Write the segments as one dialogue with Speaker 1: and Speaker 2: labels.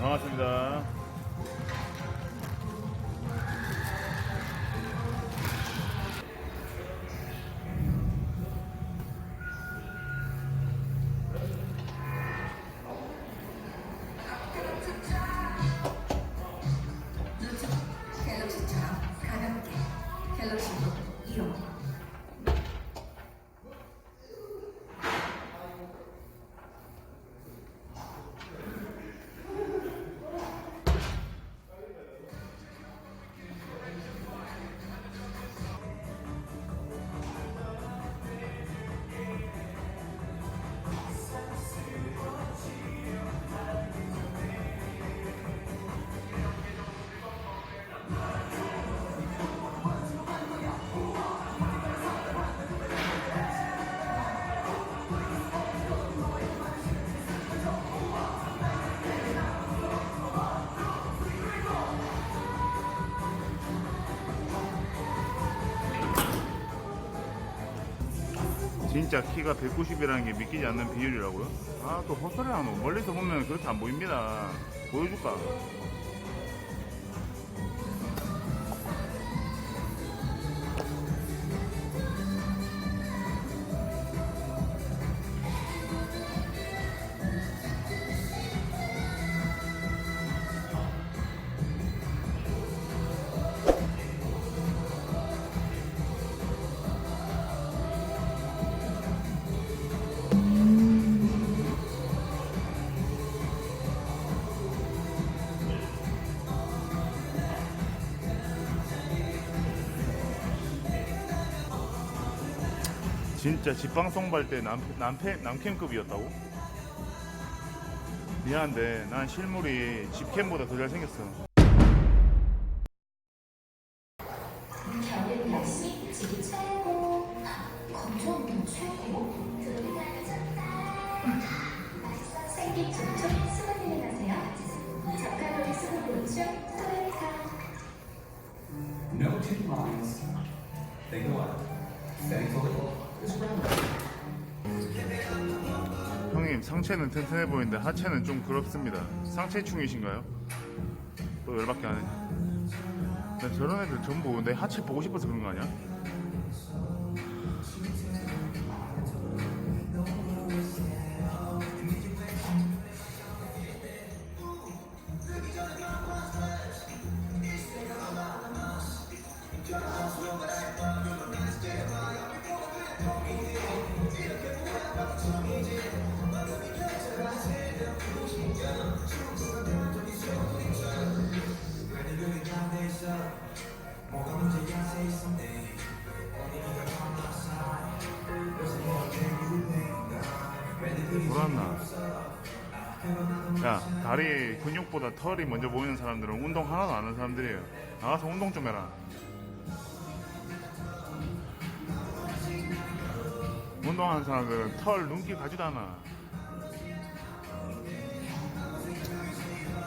Speaker 1: 반갑습니다. 진짜 키가 190이라는 게 믿기지 않는 비율이라고요? 아, 또 헛소리 하노. 멀리서 보면 그렇게 안 보입니다. 보여줄까? 진짜 집방송 발때 남, 남캠, 남캠급이었다고? 미안한데 난 실물이 집캠보다 더 잘생겼어
Speaker 2: No two lines. They go up. Thankfully.
Speaker 1: 형님 상체는 튼튼해 보이는데 하체는 좀 그렇습니다 상체충이신가요? 또 열받게 하네 나 저런 애들 전부 내 하체 보고 싶어서 그런 거 아니야? 근육보다 털이 먼저 보이는 사람들은 운동 하나도 안 하는 사람들이에요. 나가서 운동 좀 해라. 운동하는 사람들은 털 눈길 가지도 않아.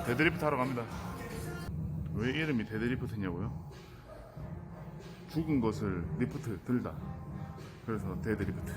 Speaker 1: 데드리프트 하러 갑니다. 왜 이름이 데드리프트냐고요? 죽은 것을 리프트 들다. 그래서 데드리프트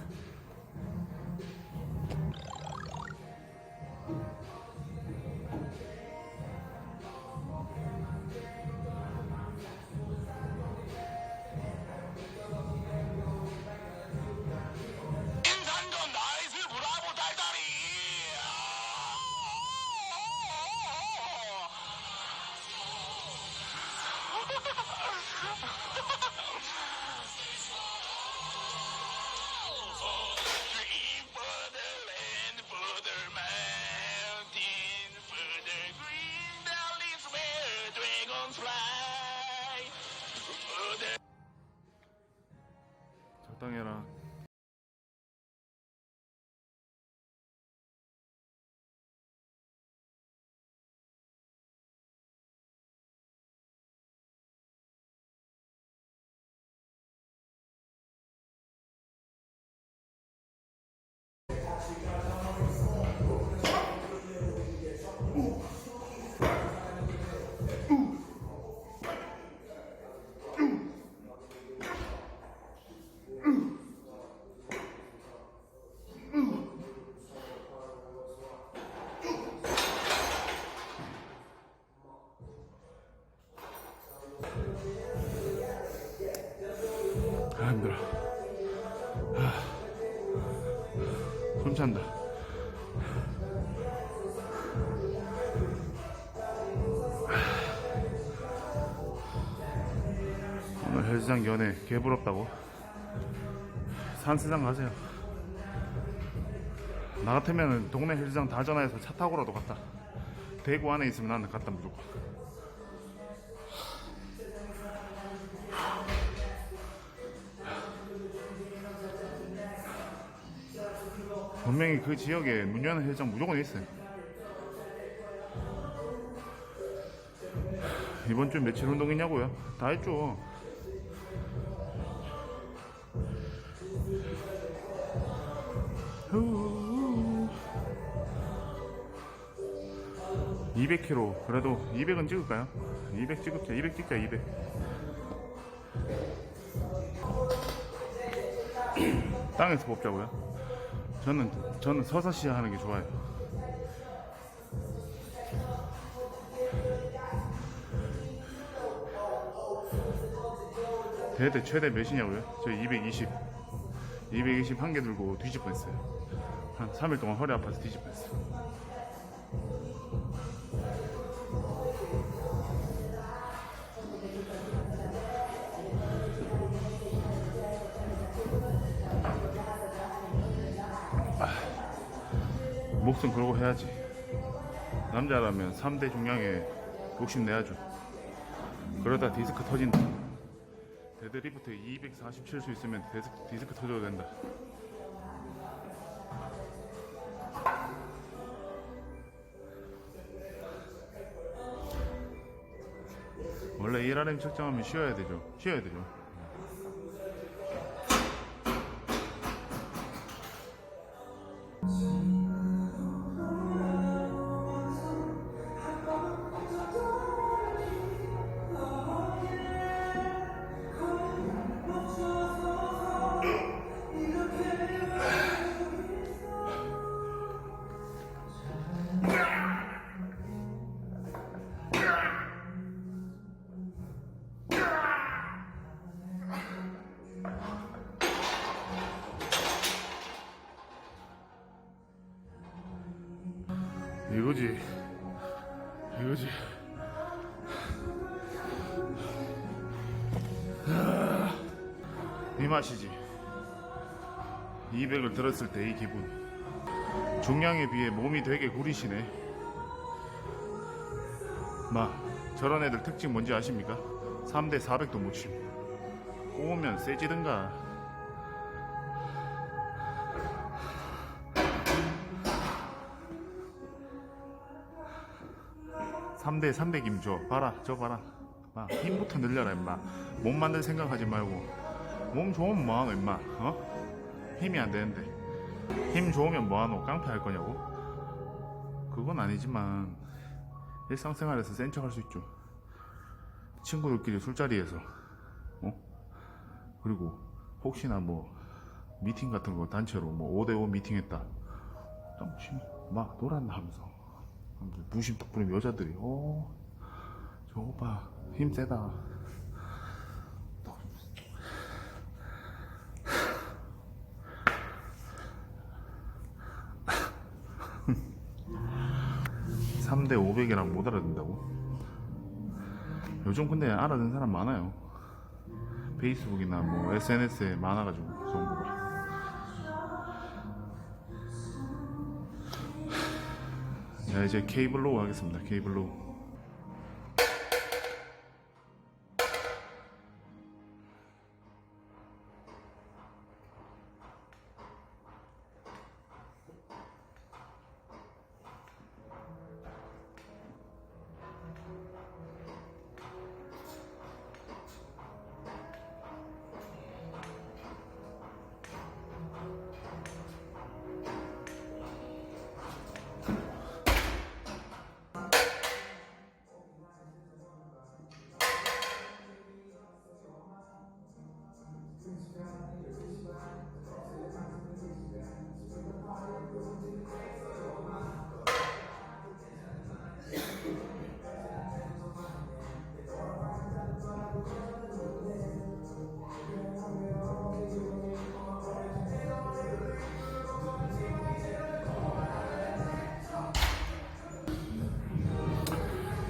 Speaker 1: 힘들어. 하, 손 찬다. 오늘 헬스장 연애 개부럽다고? 산스장 가세요. 나 같으면 동네 헬스장 다 전화해서 차 타고라도 갔다. 대구 안에 있으면 나는 갔다 무조건. 분명히 그 지역에 문 여는 헬스장 무조건 있어요. 이번 주 며칠 운동했냐고요? 다 했죠. 후. 200kg 그래도 200은 찍을까요? 200 찍을게요 200 찍자 200 땅에서 뽑자고요? 저는 저는 서서 시야하는 게 좋아요 대대 최대 몇이냐고요? 저 220. 220 한 개 들고 뒤집 뻔했어요. 한 3일 동안 허리 아파서 뒤집 뻔했어요. 목숨 걸고 해야지. 남자라면 3대 중량에 욕심 내야죠. 그러다 디스크 터진다. 데드리프트 240칠수 있으면 디스크, 디스크 터져도 된다. 원래 1RM 측정하면 쉬어야 되죠. 쉬어야 되죠. 이거지. 아, 이 맛이지. 200을 들었을 때 이 기분. 중량에 비해 몸이 되게 구리시네. 마, 저런 애들 특징 뭔지 아십니까? 3대 400도 못 침. 꼬우면 세지든가. 삼대 300임 줘. 봐라, 저 봐라. 마, 힘부터 늘려라, 임마. 몸 만들 생각하지 말고. 몸 좋으면 뭐하노, 임마. 어? 힘이 안 되는데. 힘 좋으면 뭐하노? 깡패 할 거냐고? 그건 아니지만, 일상생활에서 센 척 할 수 있죠. 친구들끼리 술자리에서, 어? 그리고, 혹시나 뭐, 미팅 같은 거 단체로 뭐 5대5 미팅 했다. 막 놀았나 하면서. 무심 딱 부리면 여자들이 어 저거 봐힘 세다. 삼대 500이랑 못 알아듣는다고? 요즘 근데 알아듣는 사람 많아요. 페이스북이나 뭐 SNS에 많아가지고 자 이제 케이블로 가겠습니다. 케이블로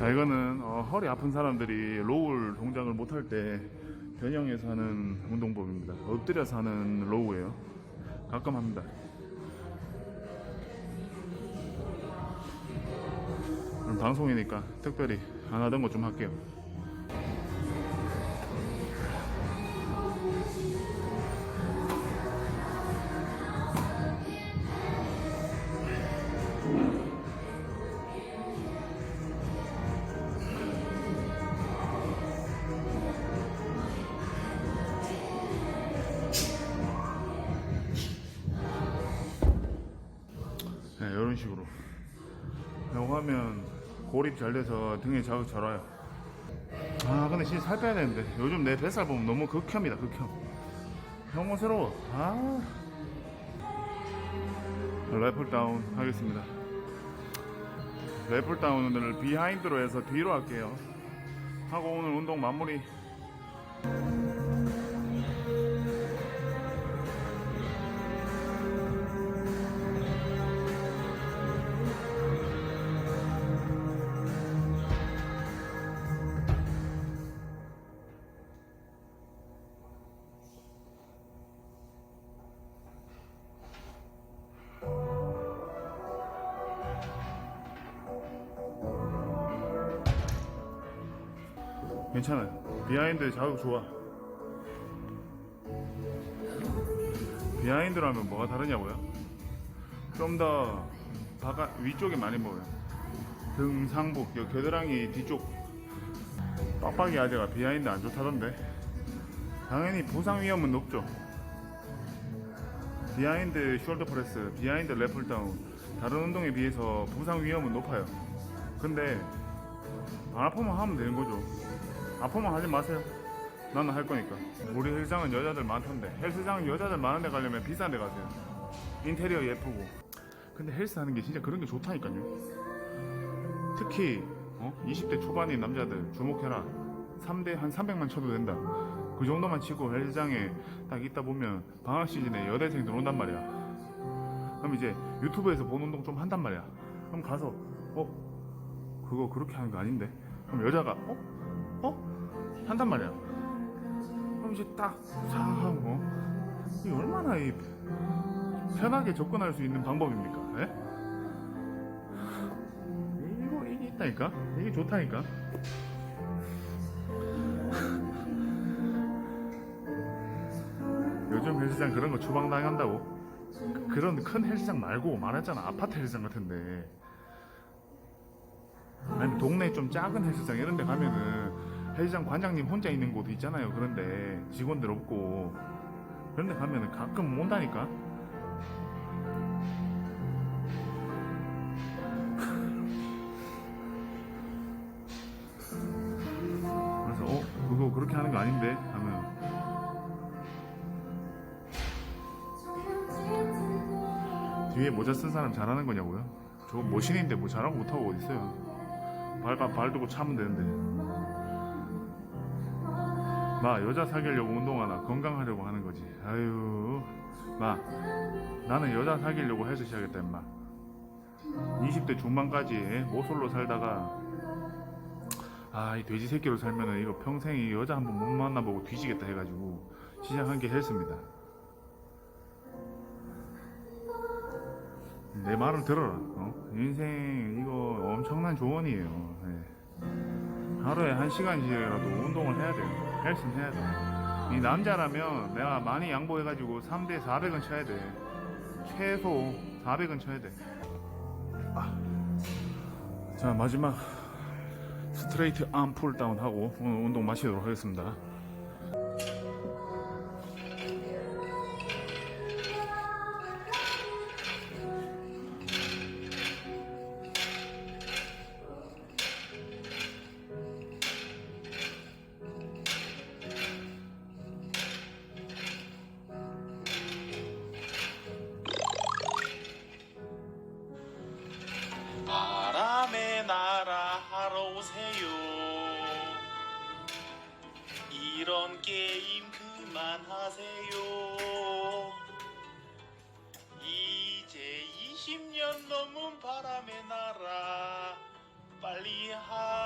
Speaker 1: 자 이거는 어, 허리 아픈 사람들이 로울 동작을 못할 때 변형해서 하는 운동법입니다. 엎드려서 하는 로우예요. 가끔 합니다. 방송이니까 특별히 안 하던 거 좀 할게요. 고립 잘 돼서 등에 자극 잘 와요. 아, 근데 진짜 살 빼야 되는데. 요즘 내 뱃살 보면 너무 극혐이다, 극혐. 혐오스러워. 아. 래플 다운 하겠습니다. 래플 다운을 비하인드로 해서 뒤로 할게요. 하고 오늘 운동 마무리. 괜찮아요. 비하인드 자극 좋아. 비하인드라면 뭐가 다르냐고요? 좀 더 바깥 위쪽에 많이 보여요. 등 상부, 여 겨드랑이 뒤쪽 빡빡이 아재가 비하인드 안 좋다던데. 당연히 부상 위험은 높죠. 비하인드 숄더 프레스, 비하인드 래플 다운 다른 운동에 비해서 부상 위험은 높아요. 근데 안 아프면 하면 되는 거죠. 아프면 하지 마세요. 나는 할 거니까. 우리 헬스장은 여자들 많던데. 헬스장은 여자들 많은데 가려면 비싼 데 가세요. 인테리어 예쁘고. 근데 헬스 하는 게 진짜 그런 게 좋다니까요. 특히 어? 20대 초반인 남자들 주목해라. 3대 한 300만 쳐도 된다. 그 정도만 치고 헬스장에 딱 있다 보면 방학 시즌에 여대생들 온단 말이야. 그럼 이제 유튜브에서 본 운동 좀 한단 말이야. 그럼 가서 어? 그거 그렇게 하는 거 아닌데? 그럼 여자가 어? 어? 한단 말이야. 그럼 이제 딱 사하고 이게 얼마나 이 편하게 접근할 수 있는 방법입니까? 예? 이거 이게 있다니까? 이게 좋다니까? 요즘 헬스장 그런 거 추방당한다고? 그- 그런 큰 헬스장 말고 말했잖아 아파트 헬스장 같은데 아니 동네 좀 작은 헬스장 이런 데 가면은 헬스장 관장님 혼자 있는 곳도 있잖아요. 그런데 직원들 없고. 그런 데 가면은 가끔 온다니까? 그래서 어? 그거 그렇게 하는 거 아닌데? 하면. 뒤에 모자 쓴 사람 잘하는 거냐고요? 저거 머신인데 뭐 잘하고 못하고 어딨어요? 발가 발 두고 차면 되는데 마 여자 사귀려고 운동하나 건강하려고 하는 거지 아유 마 나는 여자 사귀려고 헬스 시작했다 임마 20대 중반까지 모솔로 살다가 아 이 돼지 새끼로 살면은 이거 평생 이 여자 한 번 못 만나보고 뒤지겠다 해가지고 시작한 게 헬스입니다 내 말을 들어라. 어? 인생 이거 엄청난 조언이에요. 예. 하루에 한 시간씩이라도 운동을 해야 돼요. 헬스는 해야 돼. 이 남자라면 내가 많이 양보해가지고 3대 400은 쳐야 돼. 최소 400은 쳐야 돼. 아. 자 마지막 스트레이트 암 풀다운 하고 오늘 운동 마치도록 하겠습니다.
Speaker 3: 오세요. 이런 게임 그만하세요. 이제 20년 넘은 바람의 나라 빨리 하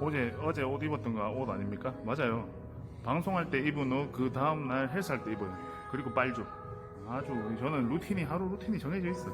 Speaker 1: 어제 어제 옷 입었던 거 옷 아닙니까? 맞아요. 방송할 때 입은 옷 그 다음 날 헬스할 때 입어요. 그리고 빨죠. 아주 저는 루틴이 하루 루틴이 정해져 있어.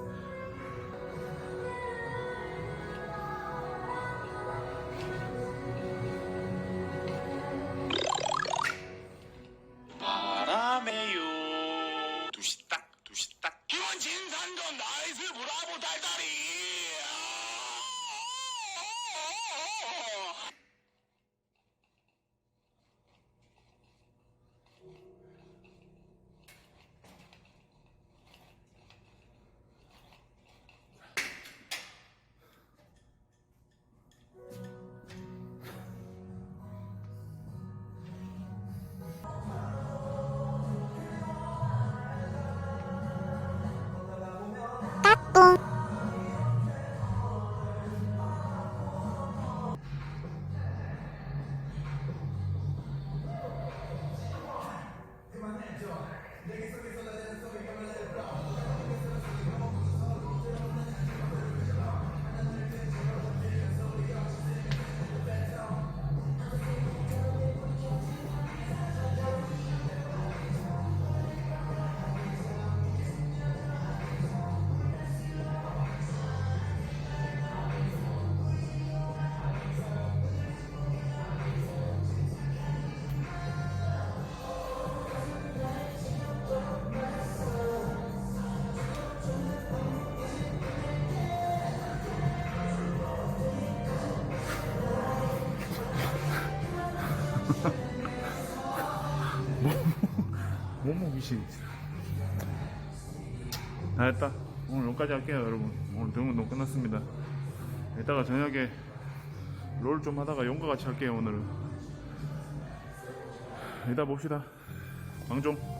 Speaker 1: 귀신. 다 했다. 오늘 여기까지 할게요, 여러분. 오늘 등 운동 끝났습니다. 이따가 저녁에 롤 좀 하다가 용과 같이 할게요, 오늘은. 이따 봅시다. 방종.